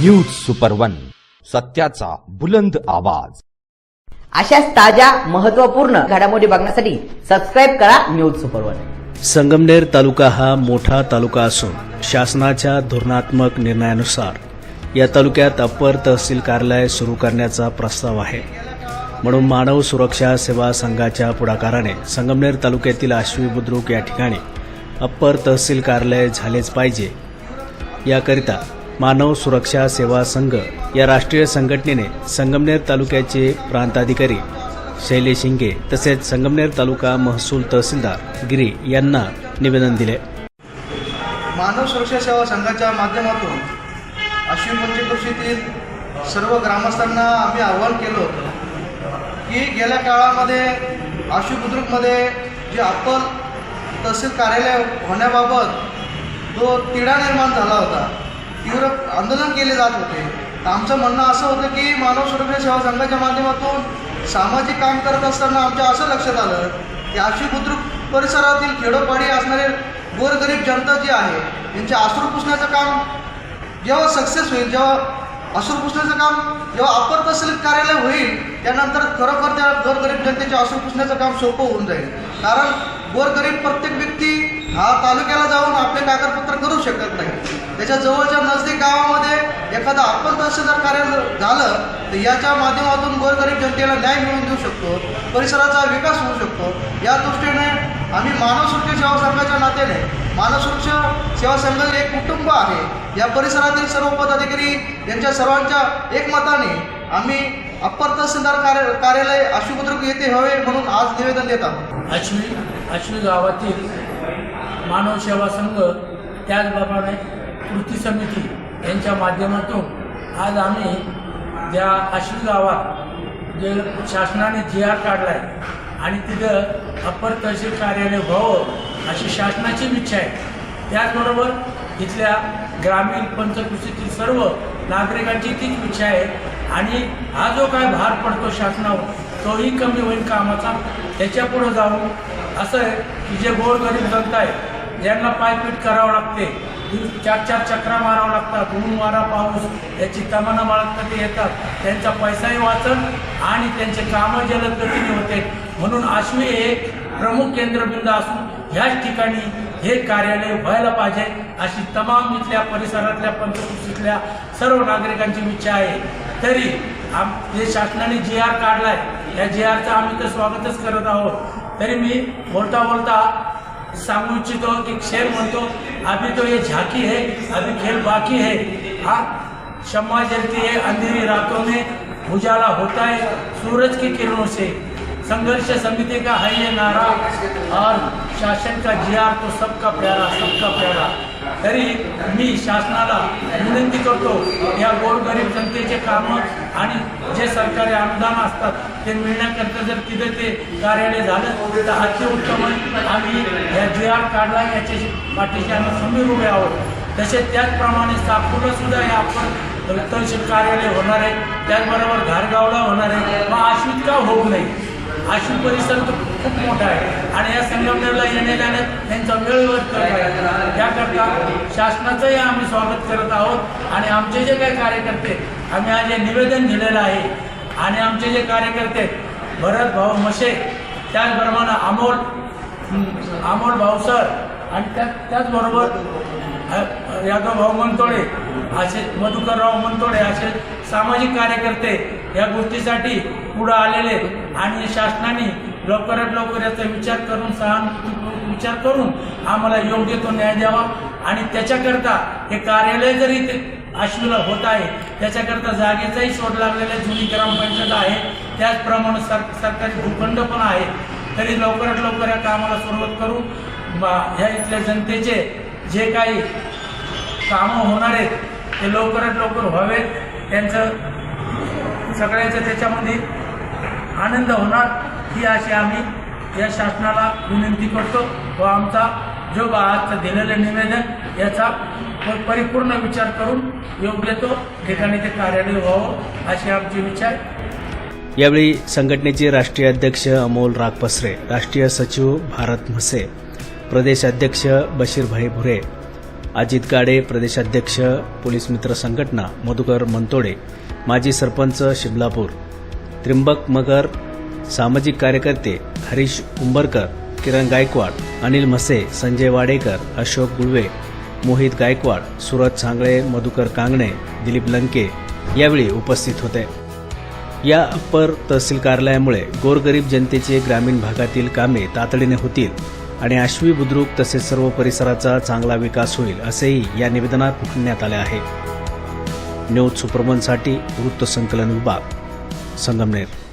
News super one सत्याचा बुलंद आवाज. अशाच ताज्या महत्त्वपूर्ण घडामोडी बघण्यासाठी सबस्क्राईब करा news super one Sangamner taluka हा मोठा तालुका असून शासनाच्या धोरणात्मक निर्णयानुसार या तालुक्यात अप्पर तहसील कार्यालय सुरू करण्याचा प्रस्ताव आहे. म्हणून मानव सुरक्षा सेवा संघाच्या पुढाकाराने संगमनेर तालुक्यातील आश्वी बुद्रुक या ठिकाणी अप्पर तहसील कार्यालय झालेच पाहिजे. याकरिता मानव सुरक्षा सेवा संघ या राष्ट्रीय संघटनेने संगमनेर तालुक्याचे प्रांताधिकारी शैलेश शिंगे तसेच संगमनेर तालुका महसूल तहसीलदार गिरी यांना निवेदन दिले. मानव सुरक्षा सेवा संघाच्या माध्यमातून अशी पंचकृषीतील सर्व ग्रामस्थांना आम्ही आव्हान केलं होतं की गेल्या काळामध्ये आशु बुद्रुकमध्ये जे अप्पर तहसील कार्यालय होण्याबाबत तो तिढा निर्माण झाला होता. तीव्र आंदोलन केले जात होते. तर आमचं म्हणणं असं होतं की मानव सुरक्षा सेवा संघाच्या माध्यमातून सामाजिक काम करत असताना आमच्या असं लक्षात आलं की आशी बुद्रुक परिसरातील खेडोपाडी असणारे गोरगरीब जनता जी आहे यांच्या आसरू पुसण्याचं काम जेव्हा सक्सेस होईल जेव्हा असूर पुसण्याचं काम जेव्हा अपर तहसील कार्यालय होईल त्यानंतर खरोखर त्या गोरगरीब जनतेचे असूर पुसण्याचं काम सोपं होऊन जाईल. कारण गोरगरीब प्रत्येक व्यक्ती हा तालुक्याला जाऊन आपले कागदपत्र करू शकत नाही. त्याच्या जवळच्या नजदीक गावामध्ये एखादा अप्पर तहसीलदार कार्य झालं तर याच्या माध्यमातून गोरगरीब जनतेला न्याय मिळवून देऊ शकतो परिसराचा विकास होऊ शकतो. या दृष्टीने आम्ही मानव सेवा संघाच्या नात्याने मानव सेवा संघ एक कुटुंब आहे. या परिसरातील सर्व पदाधिकारी यांच्या सर्वांच्या एकमताने आम्ही अप्पर तहसीलदार कार्य कार्यालय अशुभद्रुक येथे हवे म्हणून आज निवेदन देत आहोत. आश्वी आश्वी गावातील मानव सेवा संघ त्याचप्रमाणे कृती समिती यांच्या माध्यमातून आज आम्ही ज्या आश्वी गावात जे शासनाने जी आर काढला आहे आणि तिथं अप्पर तहसील कार्यालय व्हावं अशी शासनाची इच्छा आहे. त्याचबरोबर इथल्या ग्रामीण पंचकृषीतील सर्व नागरिकांची तीच इच्छा आहे. आणि हा जो काय भार पडतो शासनावर तोही कमी होईल कामाचा त्याच्यापुढं जाऊन असं आहे की जे गोरगरीब जनता आहे ज्यांना पायपीट करावं लागते. चार चार चक्रा मारावं लागतात. ऊन वारा पाऊस याची तमाना बाळगत ते येतात. त्यांचा पैसाही वाचन आणि त्यांचे कामं जलद गतीने होते. म्हणून आश्वी हे एक प्रमुख केंद्रबिंदू असून ह्याच ठिकाणी हे कार्यालय व्हायला पाहिजे अशी तमाम इथल्या परिसरातल्या पंचकृषीतल्या सर्व नागरिकांची इच्छा आहे. तरी आम जे शासनाने जी आर काढलाय. या जी आरचं आम्ही तर स्वागतच करत आहोत. तरी मी बोलता बोलता सांगू इच्छितो की मन म्हणतो अभी तो ये झाकी है, अभी खेल बाकी है। हा, क्षमा जलती है, अंधेरी रातों में उजाला होता है सूरज की किरणों से। संघर्ष समिति का है ये नारा। और शासन का जीआर तो सबका प्यारा सबका प्यारा। तरी मी शासनाला विनंती करतो या गोरगरीब जनतेचे कामं आणि जे सरकारी अनुदान असतात ते मिळण्याकरता जर तिथे ते कार्यालय झालं तर अतिउत्तम उत्तम आम्ही या जी आर काढला याच्याशी पाठीशी आम्ही खंबीर उभे आहोत. तसेच त्याचप्रमाणे साकूरला सुद्धा हे आपण तहसील कार्यालय होणार आहे त्याचबरोबर घारगावला होणार आहे. मग आश्वित का होऊ नये? अशी परिसर खूप मोठा आहे. आणि या संगमनेरला येण्या जाण्यात त्यांचा वेळेवर कमी आहे त्याकरता शासनाचंही आम्ही स्वागत करत आहोत. आणि आमचे जे काही कार्यकर्ते आम्ही आज हे निवेदन दिलेलं आहे. आणि आमचे जे कार्यकर्ते भरत भाऊ मशे त्याचप्रमाणे अमोल अमोल भाऊ सर आणि त्या त्याचबरोबर यादव भाऊ मनतोडे असे मधुकरराव मनतोडे असे सामाजिक कार्यकर्ते या गोष्टीसाठी पुढं आलेले आहेत. आणि शासनाने लवकरात लवकर याचा विचार करून सहानुभूतीपूर्वक विचार करून आम्हाला योग्य तो न्याय द्यावा आणि त्याच्याकरता हे कार्यालय जरी ते आश्वीला होत आहे त्याच्याकरता जागेचाही शोध लागलेला आहे. जुनी ग्रामपंचायत आहे त्याचप्रमाणे सर सरकारी भूखंड पण आहे तरी लवकरात लवकर या कामाला सुरुवात करू बा- ह्या इथल्या जनतेचे जे काही कामं होणार आहेत ते लवकरात लवकर व्हावेत त्यांचं सगळ्याचं त्याच्यामध्ये आनंद होणार ही अशी आम्ही या शासनाला विनंती करतो व आमचा जो आजचं दिलेलं निवेदन याचा परिपूर्ण विचार करून योग्य तो ठिकाणी ते कार्यालय व्हावं अशी आमची विचार. यावेळी संघटनेचे राष्ट्रीय अध्यक्ष अमोल रागपसरे राष्ट्रीय सचिव भारत म्हसे प्रदेश अध्यक्ष बशीरभाई भुरे अजित गाडे प्रदेशाध्यक्ष पोलीस मित्र संघटना मधुकर मंतोडे माजी सरपंच शिमलापूर त्रिंबक मगर सामाजिक कार्यकर्ते हरीश उंबरकर किरण गायकवाड अनिल म्हसे संजय वाडेकर अशोक गुळवे मोहित गायकवाड सुरज सांगळे मधुकर कांगणे दिलीप लंके यावेळी उपस्थित होते. या अप्पर तहसील कार्यालयामुळे गोरगरीब जनतेचे ग्रामीण भागातील कामे तातडीने होतील. आणि आश्वी बुद्रुक तसेच सर्व परिसराचा चांगला विकास होईल असेही या निवेदनात म्हणण्यात आले आहे. न्यूज सुपरमनसाठी वृत्तसंकलन विभाग संगमनेर.